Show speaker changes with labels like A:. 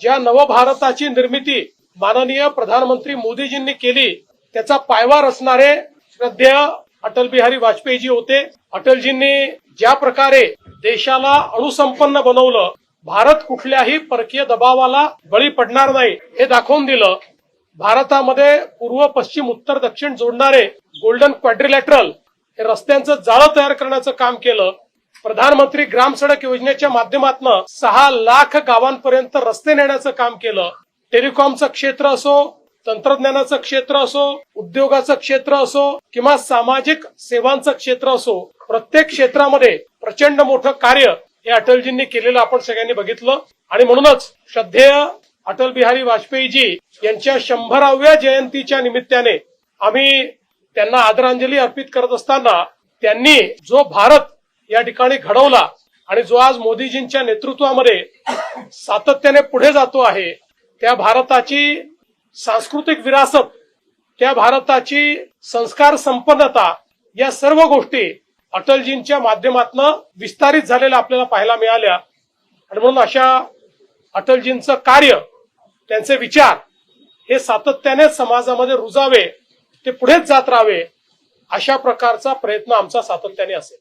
A: ज्या नवभारताची निर्मिती माननीय प्रधानमंत्री मोदीजींनी केली त्याचा पायवा रचणारे श्रद्धेय अटल बिहारी वाजपेयीजी होते. अटलजींनी ज्या प्रकारे देशाला अणुसंपन्न बनवलं भारत कुठल्याही परकीय दबावाला बळी पडणार नाही हे दाखवून दिलं. भारतामध्ये पूर्व पश्चिम उत्तर दक्षिण जोडणारे गोल्डन क्वाड्रिलॅटरल हे रस्त्यांचं जाळं तयार करण्याचं काम केलं. प्रधानमंत्री ग्राम सडक योजनेच्या माध्यमातून सहा लाख गावांपर्यंत रस्ते नेण्याचं काम केलं. टेलिकॉमचं क्षेत्र असो तंत्रज्ञानाचं क्षेत्र असो उद्योगाचं क्षेत्र असो किंवा सामाजिक सेवांचं क्षेत्र असो प्रत्येक क्षेत्रामध्ये प्रचंड मोठं कार्य हे अटलजींनी केलेलं आपण सगळ्यांनी बघितलं. आणि म्हणूनच श्रद्धेय अटल बिहारी वाजपेयीजी यांच्या शंभराव्या जयंतीच्या निमित्ताने आम्ही त्यांना आदरांजली अर्पित करत असताना त्यांनी जो भारत या ठिकाणी घडवला आणि जो आज मोदीजींच्या नेतृत्वामध्ये सातत्याने पुढे जातो आहे त्या भारताची सांस्कृतिक विरासत त्या भारताची संस्कार संपन्नता या सर्व गोष्टी अटलजींच्या माध्यमातून विस्तारित झालेल्या आपल्याला पाहायला मिळाल्या. आणि म्हणून अशा अटलजींचं कार्य त्यांचे विचार हे सातत्याने समाजामध्ये रुजावे ते पुढेच जात राहावे अशा प्रकारचा प्रयत्न आमचा सातत्याने असेल.